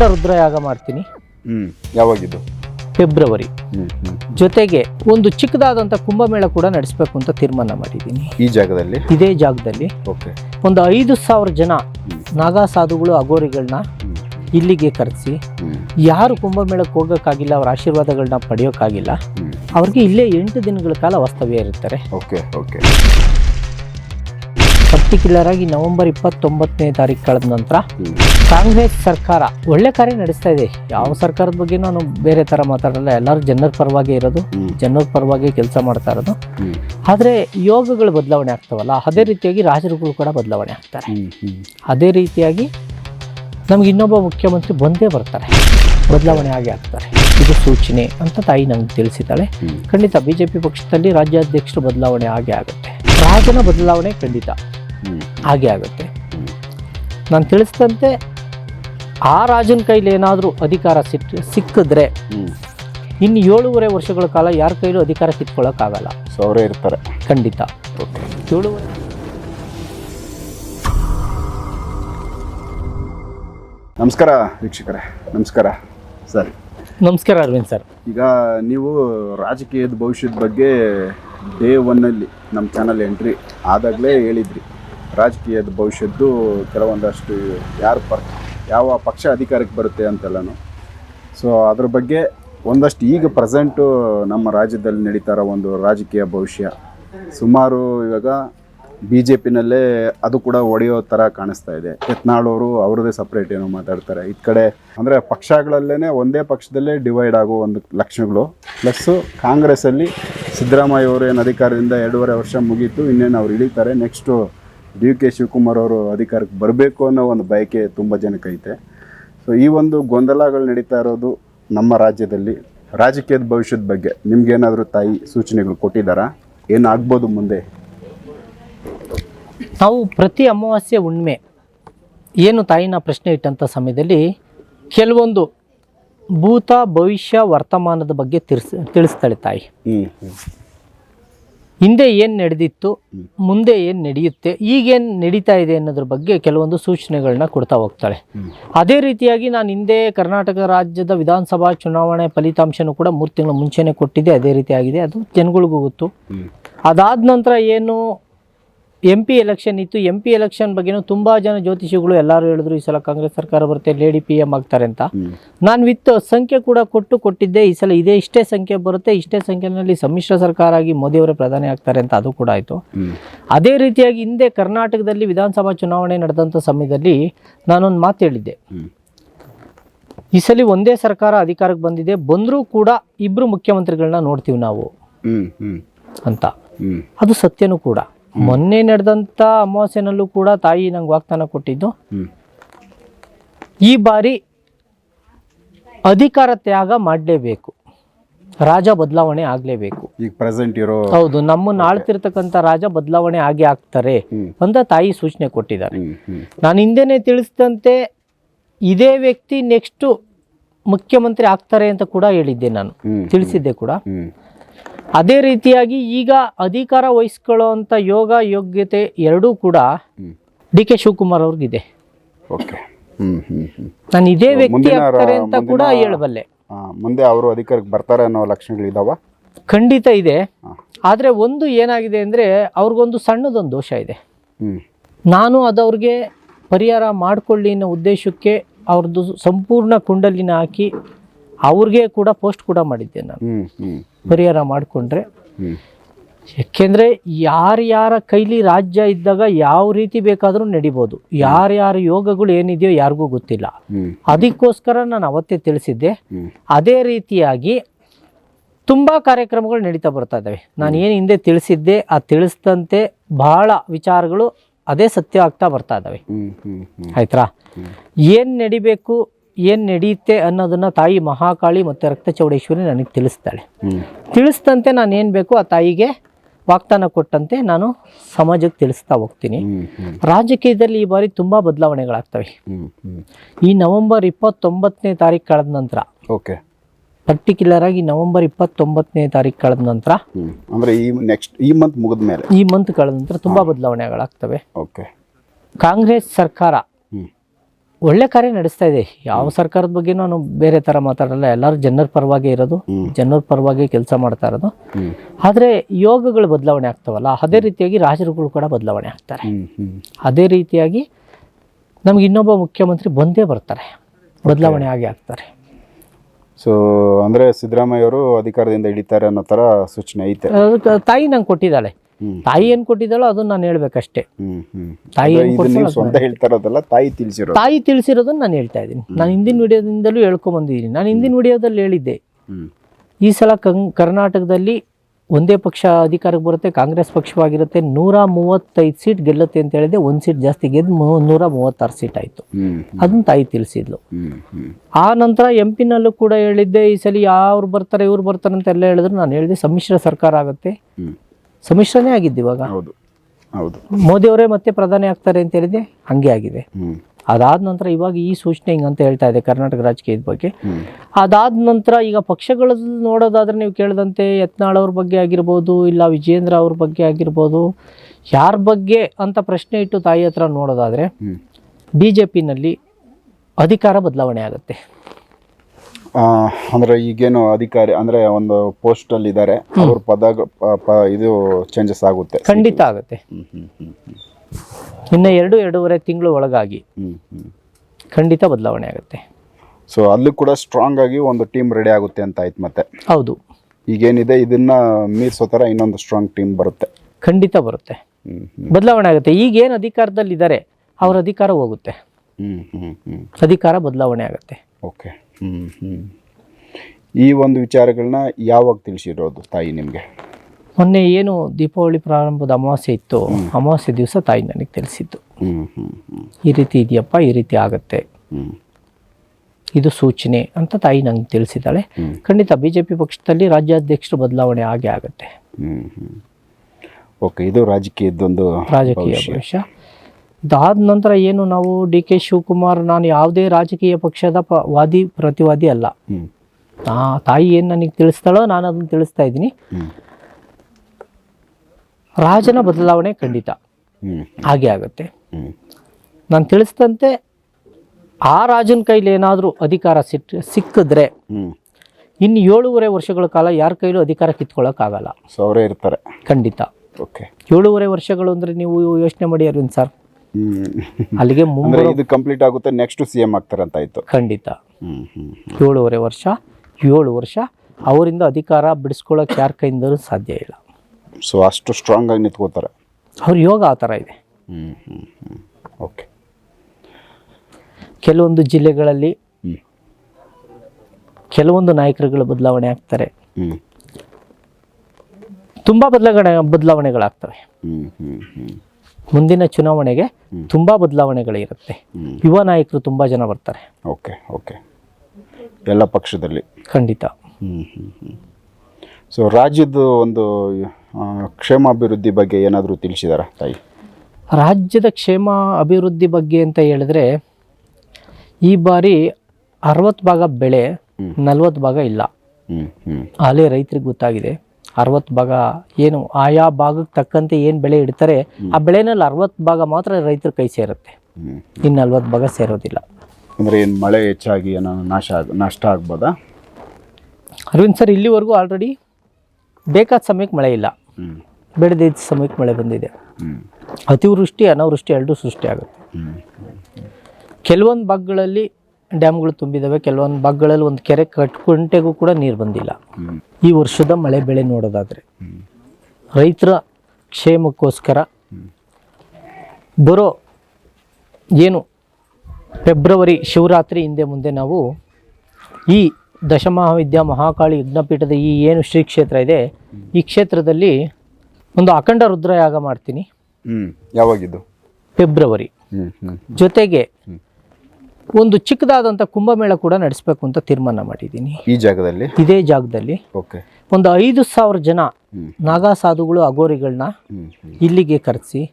ಪ್ರಚಂಡ ರುದ್ರಯಾಗ ಮಾಡ್ತೀನಿ. ಹ್ಮ್ ಯಾವಾಗಿದ್ದು? ಫೆಬ್ರವರಿ. ಜೊತೆಗೆ ಒಂದು ಚಿಕ್ಕದಾದಂಥ ಕುಂಭಮೇಳ ಕೂಡ ನಡೆಸಬೇಕು ಅಂತ ತೀರ್ಮಾನ ಮಾಡಿದ್ದೀನಿ. ಈ ಜಾಗದಲ್ಲಿ? ಇದೇ ಜಾಗದಲ್ಲಿ. ಓಕೆ. ಒಂದು ಐದು ಸಾವಿರ ಜನ ನಾಗಾ ಸಾಧುಗಳು ಅಗೋರಿಗಳನ್ನ ಇಲ್ಲಿಗೆ ಕರೆಸಿ ಯಾರು ಕುಂಭಮೇಳಕ್ಕೆ ಹೋಗೋಕ್ಕಾಗಿಲ್ಲ ಅವರ ಆಶೀರ್ವಾದಗಳನ್ನ ಪಡೆಯೋಕ್ಕಾಗಿಲ್ಲ ಅವ್ರಿಗೆ ಇಲ್ಲೇ ಎಂಟು ದಿನಗಳ ಕಾಲ ವಾಸ್ತವ್ಯ ಇರ್ತಾರೆ ಓಕೆ ಓಕೆ. ಪರ್ಟಿಕ್ಯುಲರ್ ಆಗಿ ನವೆಂಬರ್ ಇಪ್ಪತ್ತೊಂಬತ್ತನೇ ತಾರೀಕು ಕಳೆದ ನಂತರ ಕಾಂಗ್ರೆಸ್ ಸರ್ಕಾರ ಒಳ್ಳೆ ಕಾರ್ಯ ನಡೆಸ್ತಾ ಇದೆ. ಯಾವ ಸರ್ಕಾರದ ಬಗ್ಗೆ ನಾನು ಬೇರೆ ಥರ ಮಾತಾಡಲ್ಲ. ಎಲ್ಲರೂ ಜನರ ಪರವಾಗಿ ಇರೋದು ಜನರ ಪರವಾಗಿ ಕೆಲಸ ಮಾಡ್ತಾ ಇರೋದು. ಆದರೆ ಯೋಗಗಳು ಬದಲಾವಣೆ ಆಗ್ತಾವಲ್ಲ ಅದೇ ರೀತಿಯಾಗಿ ರಾಜರುಗಳು ಕೂಡ ಬದಲಾವಣೆ ಆಗ್ತಾರೆ. ಅದೇ ರೀತಿಯಾಗಿ ನಮ್ಗೆ ಇನ್ನೊಬ್ಬ ಮುಖ್ಯಮಂತ್ರಿ ಬಂದೇ ಬರ್ತಾರೆ. ಬದಲಾವಣೆ ಆಗಿ ಆಗ್ತಾರೆ. ಇದು ಸೂಚನೆ ಅಂತ ತಾಯಿ ನಮ್ಗೆ ತಿಳಿಸಿದ್ದಾಳೆ. ಖಂಡಿತ ಬಿ ಜೆ ಪಿ ಪಕ್ಷದಲ್ಲಿ ರಾಜ್ಯಾಧ್ಯಕ್ಷರು ಬದಲಾವಣೆ ಆಗೇ ಆಗುತ್ತೆ. ರಾಜನ ಬದಲಾವಣೆ ಖಂಡಿತ. ಹ್ಮ್ ಆಗೇ ಆಗುತ್ತೆ. ನಾನು ತಿಳಿಸ್ದಂತೆ ಆ ರಾಜನ ಕೈಲಿ ಏನಾದರೂ ಅಧಿಕಾರ ಸಿಕ್ ಸಿಕ್ಕಿದ್ರೆ ಇನ್ನು ಏಳೂವರೆ ವರ್ಷಗಳ ಕಾಲ ಯಾರ ಕೈಲೂ ಅಧಿಕಾರ ಕಿತ್ಕೊಳ್ಳೋಕ್ಕಾಗಲ್ಲ ಸೊ ಅವರೇ ಇರ್ತಾರೆ. ಖಂಡಿತ. ಏಳೂವರೆ ನಮಸ್ಕಾರ ವೀಕ್ಷಕರೇ. ನಮಸ್ಕಾರ. ಸರ್. ನಮಸ್ಕಾರ ಅರವಿಂದ್ ಸರ್. ಈಗ ನೀವು ರಾಜಕೀಯದ ಭವಿಷ್ಯದ ಬಗ್ಗೆ ಡೇ ಒನ್ನಲ್ಲಿ ನಮ್ಮ ಚಾನಲ್ ಎಂಟ್ರಿ ಆದಾಗಲೇ ಹೇಳಿದ್ರಿ. ರಾಜಕೀಯದ ಭವಿಷ್ಯದ್ದು ಕೆಲವೊಂದಷ್ಟು ಯಾರು ಪರ್, ಯಾವ ಪಕ್ಷ ಅಧಿಕಾರಕ್ಕೆ ಬರುತ್ತೆ ಅಂತೆಲ್ಲನು. ಸೊ ಅದ್ರ ಬಗ್ಗೆ ಒಂದಷ್ಟು ಈಗ ಪ್ರೆಸೆಂಟು ನಮ್ಮ ರಾಜ್ಯದಲ್ಲಿ ನಡೀತಾ ಇರೋ ಒಂದು ರಾಜಕೀಯ ಭವಿಷ್ಯ. ಸುಮಾರು ಇವಾಗ ಬಿ ಜೆ ಪಿನಲ್ಲೇ ಅದು ಕೂಡ ಒಡೆಯೋ ಥರ ಕಾಣಿಸ್ತಾ ಇದೆ. ಯತ್ನಾಳವರು ಅವರದೇ ಸಪ್ರೇಟ್ ಏನೋ ಮಾತಾಡ್ತಾರೆ. ಈ ಕಡೆ ಅಂದರೆ ಪಕ್ಷಗಳಲ್ಲೇ ಒಂದೇ ಪಕ್ಷದಲ್ಲೇ ಡಿವೈಡ್ ಆಗೋ ಒಂದು ಲಕ್ಷಣಗಳು. ಪ್ಲಸ್ಸು ಕಾಂಗ್ರೆಸ್ಸಲ್ಲಿ ಸಿದ್ದರಾಮಯ್ಯ ಅವರು ಏನು ಅಧಿಕಾರದಿಂದ ಎರಡೂವರೆ ವರ್ಷ ಮುಗೀತು, ಇನ್ನೇನು ಅವ್ರು ಇಳಿತಾರೆ ನೆಕ್ಸ್ಟು ಡಿ ಕೆ ಶಿವಕುಮಾರ್ ಅವರು ಅಧಿಕಾರಕ್ಕೆ ಬರಬೇಕು ಅನ್ನೋ ಒಂದು ಬಯಕೆ ತುಂಬ ಜನಕ್ಕೈತೆ ಸೊ ಈ ಒಂದು ಗೊಂದಲಗಳು ನಡೀತಾ ಇರೋದು ನಮ್ಮ ರಾಜ್ಯದಲ್ಲಿ. ರಾಜಕೀಯದ ಭವಿಷ್ಯದ ಬಗ್ಗೆ ನಿಮ್ಗೇನಾದರೂ ತಾಯಿ ಸೂಚನೆಗಳು ಕೊಟ್ಟಿದ್ದಾರಾ? ಏನು ಆಗ್ಬೋದು ಮುಂದೆ? ನಾವು ಪ್ರತಿ ಅಮಾವಾಸ್ಯೆ ಹುಣ್ಮೆ ಏನು ತಾಯಿನ ಪ್ರಶ್ನೆ ಇಟ್ಟಂಥ ಸಮಯದಲ್ಲಿ ಕೆಲವೊಂದು ಭೂತ ಭವಿಷ್ಯ ವರ್ತಮಾನದ ಬಗ್ಗೆ ತಿಳಿಸ್ ತಿಳಿಸ್ತಾಳೆ ತಾಯಿ. ಹಿಂದೆ ಏನು ನಡೆದಿತ್ತು, ಮುಂದೆ ಏನು ನಡೆಯುತ್ತೆ, ಈಗೇನು ನಡೀತಾ ಇದೆ ಅನ್ನೋದ್ರ ಬಗ್ಗೆ ಕೆಲವೊಂದು ಸೂಚನೆಗಳನ್ನ ಕೊಡ್ತಾ ಹೋಗ್ತಾಳೆ ಅದೇ ರೀತಿಯಾಗಿ ನಾನು ಹಿಂದೆ ಕರ್ನಾಟಕ ರಾಜ್ಯದ ವಿಧಾನಸಭಾ ಚುನಾವಣೆ ಫಲಿತಾಂಶನೂ ಕೂಡ ಮೂರು ತಿಂಗಳ ಮುಂಚೆನೇ ಕೊಟ್ಟಿದ್ದೆ, ಅದೇ ರೀತಿಯಾಗಿದೆ. ಅದು ಜನಗಳಿಗೂ ಗೊತ್ತು. ಅದಾದ ನಂತರ ಏನು ಎಂ ಪಿ ಎಲೆಕ್ಷನ್ ಇತ್ತು. ಎಂ ಪಿ ಎಲೆಕ್ಷನ್ ಬಗ್ಗೆನೂ ತುಂಬ ಜನ ಜ್ಯೋತಿಷಿಗಳು ಎಲ್ಲರೂ ಹೇಳಿದ್ರು ಈ ಸಲ ಕಾಂಗ್ರೆಸ್ ಸರ್ಕಾರ ಬರುತ್ತೆ ಲೇಡಿ ಪಿ ಎಂ ಆಗ್ತಾರೆ ಅಂತ. ನಾನು ವಿತ್ ಸಂಖ್ಯೆ ಕೂಡ ಕೊಟ್ಟು ಕೊಟ್ಟಿದ್ದೆ. ಈ ಸಲ ಇದೇ ಇಷ್ಟೇ ಸಂಖ್ಯೆ ಬರುತ್ತೆ. ಇಷ್ಟೇ ಸಂಖ್ಯೆನಲ್ಲಿ ಸಮ್ಮಿಶ್ರ ಸರ್ಕಾರ ಆಗಿ ಮೋದಿಯವರೇ ಪ್ರಧಾನಿ ಆಗ್ತಾರೆ ಅಂತ ಅದು ಕೂಡ ಆಯಿತು. ಅದೇ ರೀತಿಯಾಗಿ ಹಿಂದೆ ಕರ್ನಾಟಕದಲ್ಲಿ ವಿಧಾನಸಭಾ ಚುನಾವಣೆ ನಡೆದಂಥ ಸಮಯದಲ್ಲಿ ನಾನೊಂದು ಮಾತು ಹೇಳಿದ್ದೆ. ಈ ಸಲ ಒಂದೇ ಸರ್ಕಾರ ಅಧಿಕಾರಕ್ಕೆ ಬಂದಿದೆ. ಬಂದರೂ ಕೂಡ ಇಬ್ಬರು ಮುಖ್ಯಮಂತ್ರಿಗಳನ್ನ ನೋಡ್ತೀವಿ ನಾವು ಅಂತ. ಅದು ಸತ್ಯನೂ ಕೂಡ. ಮೊನ್ನೆ ನಡೆದಂತ ಅಮಾವಾಸ್ಯೆನಲ್ಲೂ ಕೂಡ ತಾಯಿ ನಂಗೆ ವಾಗ್ದಾನ ಕೊಟ್ಟಿದ್ದು. ಈ ಬಾರಿ ಅಧಿಕಾರ ತ್ಯಾಗ ಮಾಡಲೇಬೇಕು. ರಾಜ ಬದಲಾವಣೆ ಆಗಲೇಬೇಕು. ಈಗ ಪ್ರೆಸೆಂಟ್ ಇರೋ ಹೌದು ನಮ್ಮನ್ನು ಆಳ್ತಿರ್ತಕ್ಕಂಥ ರಾಜ ಬದಲಾವಣೆ ಆಗಿ ಆಗ್ತಾರೆ ಅಂತ ತಾಯಿ ಸೂಚನೆ ಕೊಟ್ಟಿದ್ದಾರೆ. ನಾನು ಹಿಂದೆನೆ ತಿಳಿಸಿದಂತೆ ಇದೇ ವ್ಯಕ್ತಿ ನೆಕ್ಸ್ಟು ಮುಖ್ಯಮಂತ್ರಿ ಆಗ್ತಾರೆ ಅಂತ ಕೂಡ ಹೇಳಿದ್ದೆ ನಾನು. ತಿಳಿಸಿದ್ದೆ ಕೂಡ. ಅದೇ ರೀತಿಯಾಗಿ ಈಗ ಅಧಿಕಾರ ವಹಿಸ್ಕೊಳ್ಳೋವಂಥ ಯೋಗ ಯೋಗ್ಯತೆ ಎರಡೂ ಕೂಡ ಡಿ ಕೆ ಶಿವಕುಮಾರ್ ಅವ್ರಿಗಿದೆ. ನಾನು ಇದೇ ವ್ಯಕ್ತಿ ಆಗ್ತಾರೆ ಅಂತ ಕೂಡ ಹೇಳಬಲ್ಲೆ. ಮುಂದೆ ಅವರು ಅಧಿಕಾರಕ್ಕೆ ಬರ್ತಾರೆ ಅನ್ನೋ ಲಕ್ಷಣಗಳು ಇದಾವ ಖಂಡಿತ ಇದೆ. ಆದರೆ ಒಂದು ಏನಾಗಿದೆ ಅಂದರೆ ಅವ್ರಿಗೊಂದು ಸಣ್ಣದೊಂದು ದೋಷ ಇದೆ. ನಾನು ಅದವ್ರಿಗೆ ಪರಿಹಾರ ಮಾಡಿಕೊಳ್ಳಿ ಅನ್ನೋ ಉದ್ದೇಶಕ್ಕೆ ಅವ್ರದ್ದು ಸಂಪೂರ್ಣ ಕುಂಡಲಿನ ಹಾಕಿ ಅವ್ರಿಗೆ ಕೂಡ ಪೋಸ್ಟ್ ಕೂಡ ಮಾಡಿದ್ದೆ ನಾನು. ಪರಿಹಾರ ಮಾಡಿಕೊಂಡ್ರೆ ಯಾಕೆಂದ್ರೆ ಯಾರ್ಯಾರ ಕೈಲಿ ರಾಜ್ಯ ಇದ್ದಾಗ ಯಾವ ರೀತಿ ಬೇಕಾದರೂ ನಡಿಬೋದು. ಯಾರ್ಯಾರ ಯೋಗಗಳು ಏನಿದೆಯೋ ಯಾರಿಗೂ ಗೊತ್ತಿಲ್ಲ. ಅದಕ್ಕೋಸ್ಕರ ನಾನು ಅವತ್ತೇ ತಿಳಿಸಿದ್ದೆ. ಅದೇ ರೀತಿಯಾಗಿ ತುಂಬ ಕಾರ್ಯಕ್ರಮಗಳು ನಡೀತಾ ಬರ್ತಾ ಇದ್ದಾವೆ. ನಾನು ಏನು ಹಿಂದೆ ತಿಳಿಸಿದ್ದೆ ಆ ತಿಳಿಸಿದಂತೆ ಬಹಳ ವಿಚಾರಗಳು ಅದೇ ಸತ್ಯ ಆಗ್ತಾ ಬರ್ತಾ ಇದ್ದಾವೆ. ಆಯ್ತಾ ಏನು ನಡಿಬೇಕು ಏನು ನಡೆಯುತ್ತೆ ಅನ್ನೋದನ್ನ ತಾಯಿ ಮಹಾಕಾಳಿ ಮತ್ತು ರಕ್ತಚೌಡೇಶ್ವರಿ ನನಗೆ ತಿಳಿಸ್ತಾಳೆ. ತಿಳಿಸ್ದಂತೆ ನಾನು ಏನು ಬೇಕು ಆ ತಾಯಿಗೆ ವಾಗ್ದಾನ ಕೊಟ್ಟಂತೆ ನಾನು ಸಮಾಜಕ್ಕೆ ತಿಳಿಸ್ತಾ ಹೋಗ್ತೀನಿ. ರಾಜಕೀಯದಲ್ಲಿ ಈ ಬಾರಿ ತುಂಬ ಬದಲಾವಣೆಗಳಾಗ್ತವೆ. ಈ ನವೆಂಬರ್ ಇಪ್ಪತ್ತೊಂಬತ್ತನೇ ತಾರೀಕು ಕಳೆದ ನಂತರ ಓಕೆ. ಪರ್ಟಿಕ್ಯುಲರ್ ಆಗಿ ನವೆಂಬರ್ ಇಪ್ಪತ್ತೊಂಬತ್ತನೇ ತಾರೀಕು ಕಳೆದ ನಂತರ ಅಂದರೆ ಈ ನೆಕ್ಸ್ಟ್ ಈ ಮಂತ್ ಮುಗಿದ ಮೇಲೆ ಈ ಮಂತ್ ಕಳೆದ ನಂತರ ತುಂಬ ಬದಲಾವಣೆಗಳಾಗ್ತವೆ. ಓಕೆ. ಕಾಂಗ್ರೆಸ್ ಸರ್ಕಾರ ಒಳ್ಳೆ ಕಾರ್ಯ ನಡೆಸ್ತಾ ಇದೆ. ಯಾವ ಸರ್ಕಾರದ ಬಗ್ಗೆ ನಾನು ಬೇರೆ ಥರ ಮಾತಾಡಲ್ಲ. ಎಲ್ಲರೂ ಜನರ ಪರವಾಗಿ ಇರೋದು. ಜನರ ಪರವಾಗಿ ಕೆಲಸ ಮಾಡ್ತಾ ಇರೋದು. ಆದರೆ ಯೋಗಗಳು ಬದಲಾವಣೆ ಆಗ್ತಾವಲ್ಲ ಅದೇ ರೀತಿಯಾಗಿ ರಾಜರುಗಳು ಕೂಡ ಬದಲಾವಣೆ ಆಗ್ತಾರೆ. ಅದೇ ರೀತಿಯಾಗಿ ನಮ್ಗೆ ಇನ್ನೊಬ್ಬ ಮುಖ್ಯಮಂತ್ರಿ ಬಂದೇ ಬರ್ತಾರೆ. ಬದಲಾವಣೆ ಆಗಿ ಆಗ್ತಾರೆ. ಸೊ ಅಂದ್ರೆ ಸಿದ್ದರಾಮಯ್ಯ ಅವರು ಅಧಿಕಾರದಿಂದ ಹಿಡಿತಾರೆ ಅನ್ನೋ ತರ ಸೂಚನೆ ಐತೆ. ತಾಯಿ ನಂಗೆ ಕೊಟ್ಟಿದ್ದಾಳೆ. ತಾಯಿ ಏನು ಕೊಟ್ಟಿದ್ದಾಳೋ ಅದನ್ನ ನಾನು ಹೇಳ್ಬೇಕಷ್ಟೇ. ತಾಯಿ ಸ್ವಂತ ತಾಯಿ ತಾಯಿ ತಿಳಿಸಿರೋದನ್ನ ನಾನು ಹೇಳ್ತಾ ಇದ್ದೀನಿ. ನಾನು ಹಿಂದಿನ ವಿಡಿಯೋದಿಂದಲೂ ಹೇಳ್ಕೊಂಬಂದಿದ್ದೀನಿ ನಾನು ಹಿಂದಿನ ವಿಡಿಯೋದಲ್ಲಿ ಹೇಳಿದ್ದೆ. ಈ ಸಲ ಕಂ ಕರ್ನಾಟಕದಲ್ಲಿ ಒಂದೇ ಪಕ್ಷ ಅಧಿಕಾರಕ್ಕೆ ಬರುತ್ತೆ ಕಾಂಗ್ರೆಸ್ ಪಕ್ಷವಾಗಿರುತ್ತೆ. ನೂರ ಮೂವತ್ತೈದು ಸೀಟ್ ಗೆಲ್ಲುತ್ತೆ ಅಂತ ಹೇಳಿದೆ. ಒಂದು ಸೀಟ್ ಜಾಸ್ತಿ ಗೆದ್ದು ನೂರ ಮೂವತ್ತಾರು ಸೀಟ್ ಆಯಿತು. ಅದನ್ನ ತಾಯಿ ತಿಳಿಸಿದ್ಲು. ಆ ನಂತರ ಎಂ ಪಿನಲ್ಲೂ ಕೂಡ ಹೇಳಿದ್ದೆ ಈ ಸಲ ಯಾರು ಬರ್ತಾರೆ ಇವ್ರು ಬರ್ತಾರೆ ಅಂತ ಎಲ್ಲ ಹೇಳಿದ್ರು. ನಾನು ಹೇಳಿದೆ ಸಮ್ಮಿಶ್ರ ಸರ್ಕಾರ ಆಗುತ್ತೆ. ಸಮ್ಮಿಶ್ರನೇ ಆಗಿದ್ದು ಇವಾಗ. ಹೌದು ಹೌದು. ಮೋದಿಯವರೇ ಮತ್ತೆ ಪ್ರಧಾನಿ ಆಗ್ತಾರೆ ಅಂತ ಹೇಳಿದೆ ಹಂಗೆ ಆಗಿದೆ. ಅದಾದ ನಂತರ ಇವಾಗ ಈ ಸೂಚನೆ ಹಿಂಗಂತ ಹೇಳ್ತಾ ಇದೆ ಕರ್ನಾಟಕ ರಾಜಕೀಯದ ಬಗ್ಗೆ. ಅದಾದ ನಂತರ ಈಗ ಪಕ್ಷಗಳ ನೋಡೋದಾದ್ರೆ ನೀವು ಕೇಳಿದಂತೆ ಯತ್ನಾಳ್ ಅವ್ರ ಬಗ್ಗೆ ಆಗಿರ್ಬೋದು ಇಲ್ಲ ವಿಜೇಂದ್ರ ಅವ್ರ ಬಗ್ಗೆ ಆಗಿರ್ಬೋದು ಯಾರ ಬಗ್ಗೆ ಅಂತ ಪ್ರಶ್ನೆ ಇಟ್ಟು ತಾಯಿ ಹತ್ರ ನೋಡೋದಾದ್ರೆ ಬಿ ಜೆ ಪಿನಲ್ಲಿ ಅಧಿಕಾರ ಬದಲಾವಣೆ ಆಗುತ್ತೆ. ಅಂದ್ರೆ ಈಗೇನು ಅಧಿಕಾರಿ ಅಂದ್ರೆ ಒಂದು ಪೋಸ್ಟ್ ಅಲ್ಲಿ ಇದ್ದಾರೆ ಅವ್ರ ಪದ ಇದು ಚೇಂಜಸ್ ಆಗುತ್ತೆ. ಖಂಡಿತ ಆಗುತ್ತೆ. ಇನ್ನ ಎರಡು ಎರಡೂವರೆ ತಿಂಗಳು ಒಳಗಾಗಿ ಖಂಡಿತ ಬದಲಾವಣೆ ಆಗುತ್ತೆ. ಸೊ ಅಲ್ಲೂ ಕೂಡ ಸ್ಟ್ರಾಂಗ್ ಆಗಿ ಒಂದು ಟೀಮ್ ರೆಡಿ ಆಗುತ್ತೆ ಅಂತ ಆಯ್ತು ಮತ್ತೆ. ಹೌದು. ಈಗೇನಿದೆ ಇದನ್ನ ಮೀರಿಸೋ ಥರ ಇನ್ನೊಂದು ಸ್ಟ್ರಾಂಗ್ ಟೀಮ್ ಬರುತ್ತೆ. ಖಂಡಿತ ಬರುತ್ತೆ. ಬದಲಾವಣೆ ಆಗುತ್ತೆ. ಈಗ ಏನು ಅಧಿಕಾರದಲ್ಲಿ ಇದ್ದಾರೆ ಅವ್ರ ಅಧಿಕಾರ ಹೋಗುತ್ತೆ. ಅಧಿಕಾರ ಬದಲಾವಣೆ ಆಗುತ್ತೆ. ಓಕೆ ಈ ಒಂದು ವಿಚಾರಗಳನ್ನ ಯಾವಾಗ ತಿಳಿಸಿರೋದು ತಾಯಿ ನಿಮಗೆ? ಮೊನ್ನೆ ಏನು ದೀಪಾವಳಿ ಪ್ರಾರಂಭದ ಅಮಾವಾಸ್ಯೆ ಇತ್ತು ಅಮಾವಾಸ್ಯೆ ದಿವಸ ತಾಯಿ ನನಗೆ ತಿಳಿಸಿದ್ದು. ಈ ರೀತಿ ಇದೆಯಪ್ಪ ಈ ರೀತಿ ಆಗುತ್ತೆ. ಇದು ಸೂಚನೆ ಅಂತ ತಾಯಿ ನಂಗೆ ತಿಳಿಸಿದ್ದಾಳೆ. ಖಂಡಿತ ಬಿ ಜೆ ಪಿ ಪಕ್ಷದಲ್ಲಿ ರಾಜ್ಯಾಧ್ಯಕ್ಷರು ಬದಲಾವಣೆ ಆಗೇ ಆಗುತ್ತೆ. ಹ್ಮ್ ಹ್ಮ್. ಓಕೆ ಇದು ರಾಜಕೀಯದ್ದೊಂದು ರಾಜಕೀಯ ಭವಿಷ್ಯ. ಇದಾದ ನಂತರ ಏನು ನಾವು ಡಿ ಕೆ ಶಿವಕುಮಾರ್ ನಾನು ಯಾವುದೇ ರಾಜಕೀಯ ಪಕ್ಷದ ಪ ವಾದಿ ಪ್ರತಿವಾದಿ ಅಲ್ಲ. ನಾ ತಾಯಿ ಏನು ನನಗೆ ತಿಳಿಸ್ತಾಳೋ ನಾನು ಅದನ್ನು ತಿಳಿಸ್ತಾ ಇದ್ದೀನಿ. ರಾಜನ ಬದಲಾವಣೆ ಖಂಡಿತ. ಹಾಗೆ ಆಗುತ್ತೆ. ನಾನು ತಿಳಿಸ್ದಂತೆ ಆ ರಾಜನ ಕೈಲಿ ಏನಾದರೂ ಅಧಿಕಾರ ಸಿಕ್ಕಿದ್ರೆ ಇನ್ನು ಏಳೂವರೆ ವರ್ಷಗಳ ಕಾಲ ಯಾರ ಕೈಲೂ ಅಧಿಕಾರ ಕಿತ್ಕೊಳ್ಳೋಕ್ಕಾಗಲ್ಲ ಸೊ ಅವರೇ ಇರ್ತಾರೆ. ಖಂಡಿತ. ಓಕೆ. ಏಳೂವರೆ ವರ್ಷಗಳು ಅಂದರೆ ನೀವು ಯೋಚನೆ ಮಾಡಿ ಅರವಿಂದ್ ಸರ್. ಅಲ್ಲಿಗೆ ಅಂದ್ರೆ ಮುಂಬರೋ ಇದು ಕಂಪ್ಲೀಟ್ ಆಗುತ್ತೆ ನೆಕ್ಸ್ಟ್ ಸಿ ಎಂ ಆಗ್ತಾರಂತ ಆಯ್ತು. ಖಂಡಿತ. ಹ್ಮ್ ಹ್ಮ್ ಏಳೂವರೆ ವರ್ಷ ಏಳು ವರ್ಷ ಅವರಿಂದ ಅಧಿಕಾರ ಬಿಡಿಸ್ಕೊಳ್ಳೋಕೆ ಯಾರ ಕೈಯಿಂದಲೂ ಸಾಧ್ಯ ಇಲ್ಲ. ಸೊ ಅಷ್ಟು ಸ್ಟ್ರಾಂಗ್ ಆಗಿ ನಿಂತ್ಕೋತಾರೆ ಅವ್ರ ಯೋಗ ಆ ಥರ ಇದೆ. ಹ್ಮ್ ಹ್ಮ್ ಹ್ಮ್. ಓಕೆ ಕೆಲವೊಂದು ಜಿಲ್ಲೆಗಳಲ್ಲಿ ಹ್ಮ್. ಕೆಲವೊಂದು ನಾಯಕರುಗಳು ಬದಲಾವಣೆ ಆಗ್ತಾರೆ. ಹ್ಮ್. ತುಂಬ ಬದಲಾವಣೆ ಬದಲಾವಣೆಗಳಾಗ್ತವೆ. ಹ್ಮ್ ಹ್ಮ್ ಹ್ಮ್. ಮುಂದಿನ ಚುನಾವಣೆಗೆ ತುಂಬ ಬದಲಾವಣೆಗಳಿರುತ್ತೆ. ಯುವ ನಾಯಕರು ತುಂಬ ಜನ ಬರ್ತಾರೆ. Okay okay. ಎಲ್ಲ ಪಕ್ಷದಲ್ಲಿ? ಖಂಡಿತ. ಸೊ ರಾಜ್ಯದ ಒಂದು ಕ್ಷೇಮಾಭಿವೃದ್ಧಿ ಬಗ್ಗೆ ಏನಾದರೂ ತಿಳಿಸಿದಾರ ತಾಯಿ? ರಾಜ್ಯದ ಕ್ಷೇಮ ಅಭಿವೃದ್ಧಿ ಬಗ್ಗೆ ಅಂತ ಹೇಳಿದ್ರೆ ಈ ಬಾರಿ ಅರವತ್ತು ಭಾಗ ಬೆಳೆ ನಲ್ವತ್ತು ಭಾಗ ಇಲ್ಲ. ಆಲೇ ರೈತರಿಗೆ ಗೊತ್ತಾಗಿದೆ. ಅರವತ್ತು ಭಾಗ ಏನು ಆಯಾ ಭಾಗಕ್ಕೆ ತಕ್ಕಂತೆ ಏನು ಬೆಳೆ ಇಡ್ತಾರೆ ಆ ಬೆಳೆನಲ್ಲಿ ಅರವತ್ತು ಭಾಗ ಮಾತ್ರ ರೈತರ ಕೈ ಸೇರುತ್ತೆ. ಇನ್ನು ನಲ್ವತ್ತು ಭಾಗ ಸೇರೋದಿಲ್ಲ. ಅಂದ್ರೆ ಏನು ಮಳೆ ಹೆಚ್ಚಾಗಿ ಏನೋ ನಾಶ ಆಗ ನಷ್ಟ ಆಗ್ಬೋದಾ? ಅರವಿಂದ್ ಸರ್ ಇಲ್ಲಿವರೆಗೂ ಆಲ್ರೆಡಿ ಬೇಕಾದ ಸಮಯಕ್ಕೆ ಮಳೆ ಇಲ್ಲ. ಬೆಳೆದಿದ್ದ ಸಮಯಕ್ಕೆ ಮಳೆ ಬಂದಿದೆ. ಅತಿವೃಷ್ಟಿ ಅನಾವೃಷ್ಟಿ ಎರಡೂ ಸೃಷ್ಟಿ ಆಗುತ್ತೆ. ಕೆಲವೊಂದು ಭಾಗಗಳಲ್ಲಿ ಡ್ಯಾಮ್ಗಳು ತುಂಬಿದ್ದಾವೆ ಕೆಲವೊಂದು ಭಾಗಗಳಲ್ಲಿ ಒಂದು ಕೆರೆ ಕಟ್ಕುಂಟೆಗೂ ಕೂಡ ನೀರು ಬಂದಿಲ್ಲ. ಈ ವರ್ಷದ ಮಳೆ ಬೆಳೆ ನೋಡೋದಾದರೆ ರೈತರ ಕ್ಷೇಮಕ್ಕೋಸ್ಕರ ಬರೋ ಏನು ಫೆಬ್ರವರಿ ಶಿವರಾತ್ರಿ ಹಿಂದೆ ಮುಂದೆ ನಾವು ಈ ದಶಮಹಾವಿದ್ಯಾ ಮಹಾಕಾಳಿ ಯಜ್ಞಪೀಠದ ಈ ಏನು ಶ್ರೀ ಕ್ಷೇತ್ರ ಇದೆ ಈ ಕ್ಷೇತ್ರದಲ್ಲಿ ಒಂದು ಅಖಂಡ ರುದ್ರಯಾಗ ಮಾಡ್ತೀನಿ. ಯಾವಾಗಿದ್ದು? ಫೆಬ್ರವರಿ. ಜೊತೆಗೆ ಒಂದು ಚಿಕ್ಕದಾದಂಥ ಕುಂಭಮೇಳ ಕೂಡ ನಡೆಸಬೇಕು ಅಂತ ತೀರ್ಮಾನ ಮಾಡಿದ್ದೀನಿ. ಈ ಜಾಗದಲ್ಲಿ? ಇದೇ ಜಾಗದಲ್ಲಿ. ಓಕೆ. ಒಂದು ಐದು ಸಾವಿರ ಜನ ನಾಗಾ ಸಾಧುಗಳು ಅಗೋರಿಗಳನ್ನ ಇಲ್ಲಿಗೆ ಕರೆಸಿ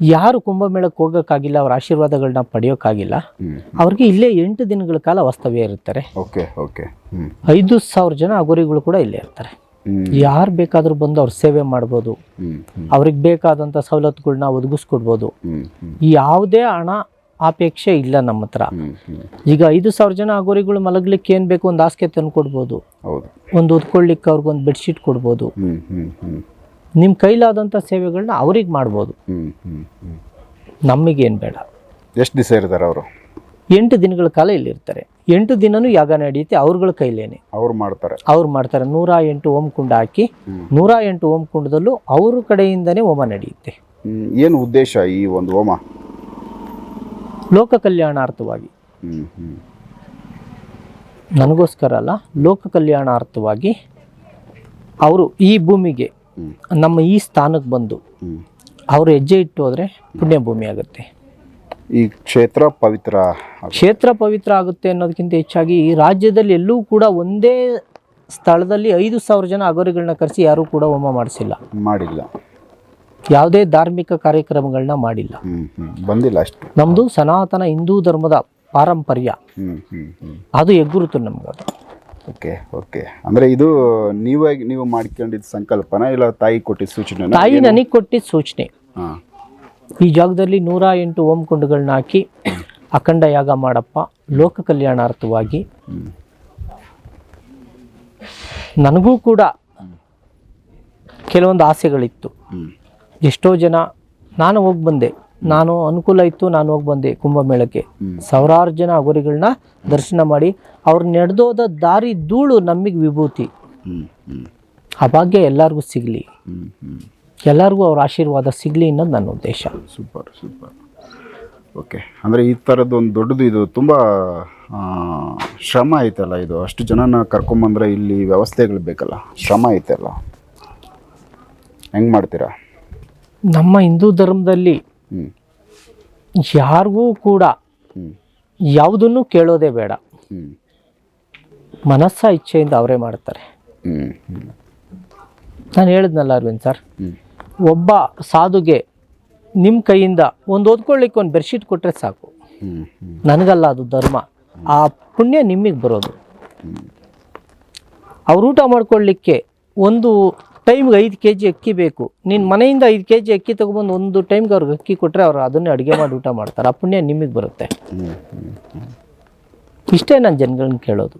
ಯಾರು ಕುಂಭಮೇಳಕ್ಕೆ ಹೋಗೋಕ್ಕಾಗಿಲ್ಲ ಅವ್ರ ಆಶೀರ್ವಾದಗಳನ್ನ ಪಡೆಯೋಕ್ಕಾಗಿಲ್ಲ ಅವ್ರಿಗೆ ಇಲ್ಲೇ ಎಂಟು ದಿನಗಳ ಕಾಲ ವಾಸ್ತವ್ಯ ಇರುತ್ತಾರೆ. Okay okay. ಐದು ಸಾವಿರ ಜನ ಅಗೋರಿಗಳು ಕೂಡ ಇಲ್ಲೇ ಇರ್ತಾರೆ. ಯಾರು ಬೇಕಾದರೂ ಬಂದು ಅವ್ರ ಸೇವೆ ಮಾಡ್ಬೋದು. ಅವ್ರಿಗೆ ಬೇಕಾದಂಥ ಸವಲತ್ತುಗಳನ್ನ ಒದಗಿಸ್ಕೊಡ್ಬೋದು. ಯಾವುದೇ ಹಣ ಅಪೇಕ್ಷೆ ಇಲ್ಲ ನಮ್ಮ ಹತ್ರ. ಈಗ ಐದು ಸಾವಿರ ಜನ ಅಗೋರಿಗಳು ಮಲಗ್ಲಿಕ್ಕೆ ಏನು ಬೇಕು ಒಂದು ಹಾಸಿಗೆ ತಂದು ಕೊಡ್ಬೋದು. ಒಂದು ಹೊದ್ಕೊಳ್ಳಿಕ್ಕೆ ಅವ್ರಿಗೊಂದು ಬೆಡ್ಶೀಟ್ ಕೊಡ್ಬೋದು. ನಿಮ್ಮ ಕೈಲಾದಂಥ ಸೇವೆಗಳನ್ನ ಅವ್ರಿಗೆ ಮಾಡ್ಬೋದು. ನಮಗೇನು ಬೇಡ. ಎಷ್ಟು ದಿವಸ ಇರ್ತಾರೆ ಅವರು? ಎಂಟು ದಿನಗಳ ಕಾಲ ಇಲ್ಲಿರ್ತಾರೆ. ಎಂಟು ದಿನನೂ ಯಾಗ ನಡೆಯುತ್ತೆ ಅವ್ರಗಳ ಕೈಲೇನೆ. ಅವ್ರು ಮಾಡ್ತಾರೆ. ಅವ್ರು ಮಾಡ್ತಾರೆ. ನೂರ ಎಂಟು ಓಂ ಕುಂಡ ಹಾಕಿ. ನೂರ ಎಂಟು ಓಂ ಕುಂಡದಲ್ಲೂ ಅವ್ರ ಕಡೆಯಿಂದನೇ ಹೋಮ ನಡೆಯುತ್ತೆ. ಏನು ಉದ್ದೇಶ ಈ ಒಂದು ಹೋಮ? ಲೋಕ ಕಲ್ಯಾಣಾರ್ಥವಾಗಿ ನನಗೋಸ್ಕರ ಅಲ್ಲ ಲೋಕ ಕಲ್ಯಾಣಾರ್ಥವಾಗಿ ಅವರು ಈ ಭೂಮಿಗೆ ನಮ್ಮ ಈ ಸ್ಥಾನಕ್ಕೆ ಬಂದು ಅವರು ಹೆಜ್ಜೆ ಇಟ್ಟು ಹೋದರೆ ಪುಣ್ಯ ಭೂಮಿ ಆಗುತ್ತೆ. ಈ ಕ್ಷೇತ್ರ ಪವಿತ್ರ ಕ್ಷೇತ್ರ ಪವಿತ್ರ ಆಗುತ್ತೆ ಅನ್ನೋದಕ್ಕಿಂತ ಹೆಚ್ಚಾಗಿ ಈ ರಾಜ್ಯದಲ್ಲಿ ಎಲ್ಲೂ ಕೂಡ ಒಂದೇ ಸ್ಥಳದಲ್ಲಿ ಐದು ಸಾವಿರ ಜನ ಅಗೋರಿಗಳನ್ನ ಕರೆಸಿ ಯಾರೂ ಕೂಡ ಹೋಮ ಮಾಡಿಸಿಲ್ಲ. ಮಾಡಿಲ್ಲ. ಯಾವುದೇ ಧಾರ್ಮಿಕ ಕಾರ್ಯಕ್ರಮಗಳನ್ನ ಮಾಡಿಲ್ಲ. ಬಂದಿಲ್ಲ ಅಷ್ಟು. ನಮ್ಮದು ಸನಾತನ ಹಿಂದೂ ಧರ್ಮದ ಪಾರಂಪರ್ಯ. ಅದು ಎಗ್ಗುರುತು ನಮ್ಗೆ ಅದು. Okay okay. ಅಂದ್ರೆ ಇದು ನೀವಾಗಿ ನೀವು ಮಾಡ್ಕೊಂಡಿದ್ದ ಸಂಕಲ್ಪನ ಇಲ್ಲ ತಾಯಿ ಕೊಟ್ಟಿದ್ದ ಸೂಚನೆ ತಾಯಿ ನನಗೆ ಕೊಟ್ಟಿದ್ದ ಸೂಚನೆ. ಈ ಜಾಗದಲ್ಲಿ ನೂರ ಎಂಟು ಓಂ ಕುಂಡಗಳನ್ನ ಹಾಕಿ ಅಖಂಡ ಯಾಗ ಮಾಡಪ್ಪ ಲೋಕ ಕಲ್ಯಾಣಾರ್ಥವಾಗಿ. ನನಗೂ ಕೂಡ ಕೆಲವೊಂದು ಆಸೆಗಳಿತ್ತು. ಎಷ್ಟೋ ಜನ ನಾನು ಹೋಗಿ ಬಂದೆ. ನಾನು ಅನುಕೂಲ ಇತ್ತು ನಾನು ಹೋಗಿ ಬಂದೆ ಕುಂಭಮೇಳಕ್ಕೆ. ಸಾವಿರಾರು ಜನ ಅಗೋರಿಗಳನ್ನ ದರ್ಶನ ಮಾಡಿ ಅವ್ರು ನಡೆದೋದ ದಾರಿ ಧೂಳು ನಮಗೆ ವಿಭೂತಿ. ಆ ಭಾಗ್ಯ ಎಲ್ಲರಿಗೂ ಸಿಗಲಿ. ಎಲ್ಲರಿಗೂ ಅವ್ರ ಆಶೀರ್ವಾದ ಸಿಗಲಿ ಅನ್ನೋದು ನನ್ನ ಉದ್ದೇಶ. Super super. ಓಕೆ ಅಂದರೆ ಈ ಥರದ್ದು ಒಂದು ದೊಡ್ಡದು ಇದು ತುಂಬ ಶ್ರಮ ಐತಲ್ಲ ಇದು. ಅಷ್ಟು ಜನನ ಕರ್ಕೊಂಬಂದ್ರೆ ಇಲ್ಲಿ ವ್ಯವಸ್ಥೆಗಳು ಬೇಕಲ್ಲ. ಶ್ರಮ ಐತಲ್ಲ. ಹೆಂಗೆ ಮಾಡ್ತೀರಾ? ನಮ್ಮ ಹಿಂದೂ ಧರ್ಮದಲ್ಲಿ ಯಾರಿಗೂ ಕೂಡ ಯಾವುದನ್ನು ಕೇಳೋದೇ ಬೇಡ. ಮನಸ್ಸ ಇಚ್ಛೆಯಿಂದ ಅವರೇ ಮಾಡ್ತಾರೆ. ನಾನು ಹೇಳಿದ್ನಲ್ಲ ಅರವಿಂದ್ ಸರ್ ಒಬ್ಬ ಸಾಧುಗೆ ನಿಮ್ಮ ಕೈಯಿಂದ ಒಂದು ಓದ್ಕೊಳ್ಳಿಕ್ಕೆ ಒಂದು ಬೆಡ್ಶೀಟ್ ಕೊಟ್ಟರೆ ಸಾಕು. ನನಗಲ್ಲ ಅದು ಧರ್ಮ. ಆ ಪುಣ್ಯ ನಿಮಗೆ ಬರೋದು. ಅವ್ರು ಊಟ ಮಾಡ್ಕೊಳ್ಳಿಕ್ಕೆ ಒಂದು ಟೈಮ್ಗೆ ಐದು ಕೆ ಜಿ ಅಕ್ಕಿ ಬೇಕು. ನಿನ್ನ ಮನೆಯಿಂದ ಐದು ಕೆ ಜಿ ಅಕ್ಕಿ ತೊಗೊಬಂದು ಒಂದು ಟೈಮ್ಗೆ ಅವ್ರಿಗೆ ಅಕ್ಕಿ ಕೊಟ್ಟರೆ ಅವ್ರು ಅದನ್ನೇ ಅಡುಗೆ ಮಾಡಿ ಊಟ ಮಾಡ್ತಾರೆ. ಆ ಪುಣ್ಯ ನಿಮಗೆ ಬರುತ್ತೆ. ಇಷ್ಟೇ ನಾನು ಜನಗಳನ್ನ ಕೇಳೋದು.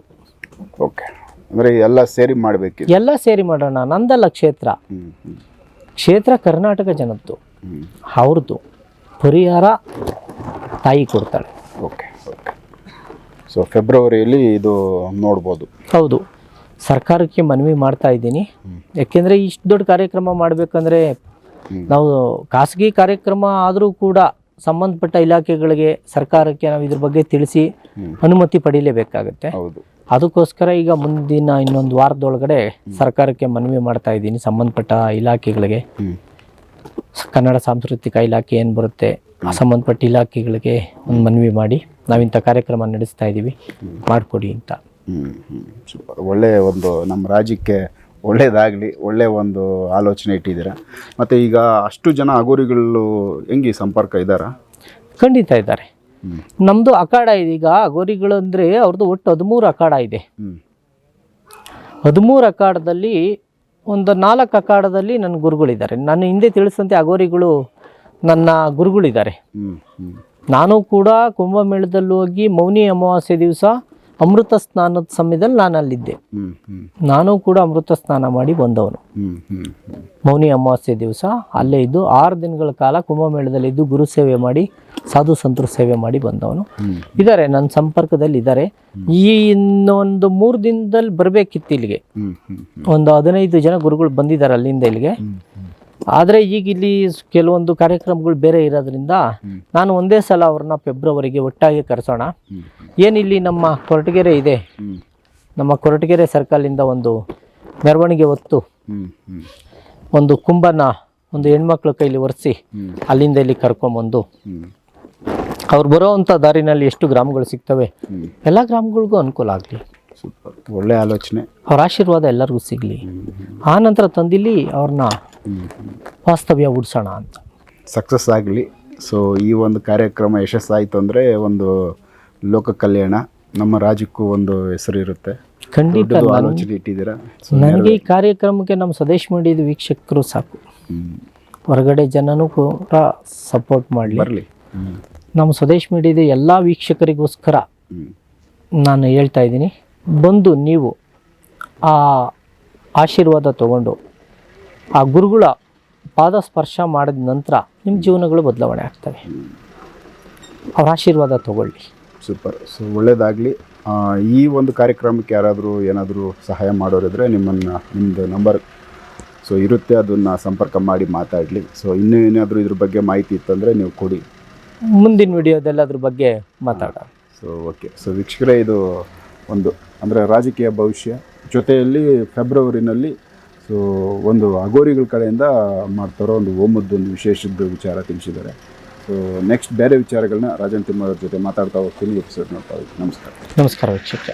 ಓಕೆ. ಅಂದರೆ ಎಲ್ಲ ಸೇರಿ ಮಾಡಬೇಕು ಎಲ್ಲ ಸೇರಿ ಮಾಡೋಣ. ನಂದಲ್ಲ ಕ್ಷೇತ್ರ. ಕ್ಷೇತ್ರ ಕರ್ನಾಟಕ ಜನದ್ದು. ಅವ್ರದ್ದು. ಪರಿಹಾರ ತಾಯಿ ಕೊಡ್ತಾಳೆ. Okay okay. ಸೊ ಫೆಬ್ರವರಿಯಲ್ಲಿ ಇದು ನೋಡ್ಬೋದು. ಹೌದು. ಸರ್ಕಾರಕ್ಕೆ ಮನವಿ ಮಾಡ್ತಾ ಇದ್ದೀನಿ. ಯಾಕೆಂದರೆ ಇಷ್ಟು ದೊಡ್ಡ ಕಾರ್ಯಕ್ರಮ ಮಾಡಬೇಕಂದ್ರೆ. ನಾವು ಖಾಸಗಿ ಕಾರ್ಯಕ್ರಮ ಆದರೂ ಕೂಡ ಸಂಬಂಧಪಟ್ಟ ಇಲಾಖೆಗಳಿಗೆ ಸರ್ಕಾರಕ್ಕೆ ನಾವು ಇದ್ರ ಬಗ್ಗೆ ತಿಳಿಸಿ ಅನುಮತಿ ಪಡೀಲೇಬೇಕಾಗುತ್ತೆ. ಅದಕ್ಕೋಸ್ಕರ ಈಗ ಮುಂದಿನ ಇನ್ನೊಂದು ವಾರದೊಳಗಡೆ ಸರ್ಕಾರಕ್ಕೆ ಮನವಿ ಮಾಡ್ತಾ ಇದ್ದೀನಿ. ಸಂಬಂಧಪಟ್ಟ ಇಲಾಖೆಗಳಿಗೆ. ಕನ್ನಡ ಸಾಂಸ್ಕೃತಿಕ ಇಲಾಖೆ ಏನು ಬರುತ್ತೆ ಆ ಸಂಬಂಧಪಟ್ಟ ಇಲಾಖೆಗಳಿಗೆ ಒಂದು ಮನವಿ ಮಾಡಿ ನಾವಿಂಥ ಕಾರ್ಯಕ್ರಮ ನಡೆಸ್ತಾ ಇದ್ದೀವಿ ಮಾಡಿಕೊಡಿ ಅಂತ. ಒಳ್ಳೆಯ ಒಂದು ನಮ್ಮ ರಾಜ್ಯಕ್ಕೆ ಒಳ್ಳೆಯದಾಗಲಿ ಒಳ್ಳೆಯ ಒಂದು ಆಲೋಚನೆ ಇಟ್ಟಿದ್ದೀರಾ? ಮತ್ತು ಈಗ ಅಷ್ಟು ಜನ ಅಗೋರಿಗಳು ಹೆಂಗೆ ಸಂಪರ್ಕ ಇದ್ದಾರ? ಖಂಡಿತ ಇದ್ದಾರೆ. ನಮ್ಮದು ಅಖಾಡ ಇದೆ. ಈಗ ಅಗೋರಿಗಳು ಅಂದರೆ ಅವ್ರದ್ದು ಒಟ್ಟು ಹದಿಮೂರು ಅಖಾಡ ಇದೆ. ಹದಿಮೂರು ಅಖಾಡದಲ್ಲಿ ಒಂದು ನಾಲ್ಕು ಅಖಾಡದಲ್ಲಿ ನನ್ನ ಗುರುಗಳಿದ್ದಾರೆ. ನಾನು ಹಿಂದೆ ತಿಳಿಸಂತೆ ಅಗೋರಿಗಳು ನನ್ನ ಗುರುಗಳಿದ್ದಾರೆ. ನಾನು ಕೂಡ ಕುಂಭಮೇಳದಲ್ಲಿ ಹೋಗಿ ಮೌನಿ ಅಮಾವಾಸ್ಯೆ ದಿವಸ ಅಮೃತ ಸ್ನಾನದ ಸಮಯದಲ್ಲಿ ನಾನು ಅಲ್ಲಿದ್ದೆ ನಾನು ಕೂಡ ಅಮೃತ ಸ್ನಾನ ಮಾಡಿ ಬಂದವನು. ಮೌನಿ ಅಮಾವಾಸ್ಯೆ ದಿವಸ ಅಲ್ಲೇ ಇದ್ದು ಆರು ದಿನಗಳ ಕಾಲ ಕುಂಭಮೇಳದಲ್ಲಿ ಇದ್ದು ಗುರು ಸೇವೆ ಮಾಡಿ ಸಾಧು ಸಂತರು ಸೇವೆ ಮಾಡಿ ಬಂದವನು. ಇದ್ದಾರೆ ನನ್ನ ಸಂಪರ್ಕದಲ್ಲಿ ಇದ್ದಾರೆ ಈ ಇನ್ನೊಂದು ಮೂರು ದಿನದಲ್ಲಿ ಬರಬೇಕಿತ್ತು ಇಲ್ಲಿಗೆ. ಒಂದು ಹದಿನೈದು ಜನ ಗುರುಗಳು ಬಂದಿದ್ದಾರೆ ಅಲ್ಲಿಂದ ಇಲ್ಲಿಗೆ. ಆದರೆ ಈಗ ಇಲ್ಲಿ ಕೆಲವೊಂದು ಕಾರ್ಯಕ್ರಮಗಳು ಬೇರೆ ಇರೋದ್ರಿಂದ ನಾನು ಒಂದೇ ಸಲ ಅವ್ರನ್ನ ಫೆಬ್ರವರಿಗೆ ಒಟ್ಟಾಗಿ ಕರೆಸೋಣ. ಏನಿಲ್ಲಿ ನಮ್ಮ ಕೊರಟಗೆರೆ ಇದೆ? ನಮ್ಮ ಕೊರಟಗೆರೆ ಸರ್ಕಲಿಂದ ಒಂದು ಮೆರವಣಿಗೆ ಹೊತ್ತು ಒಂದು ಕುಂಭನ ಒಂದು ಹೆಣ್ಮಕ್ಳ ಕೈಲಿ ಒರೆಸಿ ಅಲ್ಲಿಂದ ಇಲ್ಲಿ ಕರ್ಕೊಂಬಂದು ಅವ್ರು ಬರೋ ಬರೋವಂಥ ದಾರಿನಲ್ಲಿ ಎಷ್ಟು ಗ್ರಾಮಗಳು ಸಿಗ್ತವೆ? ಎಲ್ಲ ಗ್ರಾಮಗಳಿಗೂ ಅನುಕೂಲ ಆಗಲಿ. ಸೂಪರ್ ಒಳ್ಳೆ ಆಲೋಚನೆ. ಅವ್ರ ಆಶೀರ್ವಾದ ಎಲ್ಲರಿಗೂ ಸಿಗಲಿ. ಆ ನಂತರ ತಂದಿಲ್ಲಿ ಅವ್ರನ್ನ ವಾಸ್ತವ್ಯ ಉಡ್ಸೋಣ ಅಂತ. ಸಕ್ಸಸ್ ಆಗಲಿ. ಸೊ ಈ ಒಂದು ಕಾರ್ಯಕ್ರಮ ಯಶಸ್ಸಾಯಿತು ಅಂದರೆ ಒಂದು ಲೋಕ ಕಲ್ಯಾಣ ನಮ್ಮ ರಾಜ್ಯಕ್ಕೂ ಒಂದು ಹೆಸರು ಇರುತ್ತೆ. ಖಂಡಿತ ಆಲೋಚನೆ ಇಟ್ಟಿದ್ದೀರಾ? ನನಗೆ ಈ ಕಾರ್ಯಕ್ರಮಕ್ಕೆ ನಮ್ಮ ಸ್ವದೇಶ್ ಮಂಡಿದ ವೀಕ್ಷಕರು ಸಾಕು. ಹೊರಗಡೆ ಜನನೂ ಕೂಡ ಸಪೋರ್ಟ್ ಮಾಡಲಿ. ಬರಲಿ. ನಮ್ಮ ಸ್ವದೇಶ್ ಮೀಡಿಯಾದ ಎಲ್ಲ ವೀಕ್ಷಕರಿಗೋಸ್ಕರ ನಾನು ಹೇಳ್ತಾ ಇದ್ದೀನಿ. ಬಂದು ನೀವು ಆ ಆಶೀರ್ವಾದ ತಗೊಂಡು ಆ ಗುರುಗಳ ಪಾದ ಸ್ಪರ್ಶ ಮಾಡಿದ ನಂತರ ನಿಮ್ಮ ಜೀವನಗಳು ಬದಲಾವಣೆ ಆಗ್ತವೆ. ಅವ್ರ ಆಶೀರ್ವಾದ ತಗೊಳ್ಳಿ. ಸೂಪರ್. ಸೊ ಒಳ್ಳೇದಾಗಲಿ. ಈ ಒಂದು ಕಾರ್ಯಕ್ರಮಕ್ಕೆ ಯಾರಾದರೂ ಏನಾದರೂ ಸಹಾಯ ಮಾಡೋರಿದ್ರೆ ನಿಮ್ಮನ್ನು ನಿಮ್ಮದು ನಂಬರ್. ಸೊ ಇರುತ್ತೆ ಅದನ್ನು ಸಂಪರ್ಕ ಮಾಡಿ ಮಾತಾಡಲಿ. ಸೊ ಇನ್ನೂ ಏನಾದರೂ ಇದ್ರ ಬಗ್ಗೆ ಮಾಹಿತಿ ಇತ್ತಂದರೆ ನೀವು ಕೊಡಿ. ಮುಂದಿನ ವಿಡಿಯೋದಲ್ಲಿ ಅದ್ರ ಬಗ್ಗೆ ಮಾತಾಡೋಣ. So okay. ಸೊ ವೀಕ್ಷಕರೇ ಇದು ಒಂದು ಅಂದರೆ ರಾಜಕೀಯ ಭವಿಷ್ಯ ಜೊತೆಯಲ್ಲಿ ಫೆಬ್ರವರಿನಲ್ಲಿ ಸೊ ಒಂದು ಅಗೋರಿಗಳ ಕಡೆಯಿಂದ ಮಾಡ್ತಾರೋ ಒಂದು ಹೋಮದ್ದು ಒಂದು ವಿಶೇಷದ ವಿಚಾರ ತಿಳಿಸಿದ್ದಾರೆ. ಸೊ ನೆಕ್ಸ್ಟ್ ಬೇರೆ ವಿಚಾರಗಳನ್ನ ರಾಜನ್ ತಿಮ್ಮವ್ರ ಜೊತೆ ಮಾತಾಡ್ತಾ ಹೋಗ್ತೀನಿ ಎಪಿಸೋಡ್ ನೋಡ್ತಾ ಹೋಗ್ತೀನಿ. ನಮಸ್ಕಾರ. ನಮಸ್ಕಾರ ವೀಕ್ಷಕ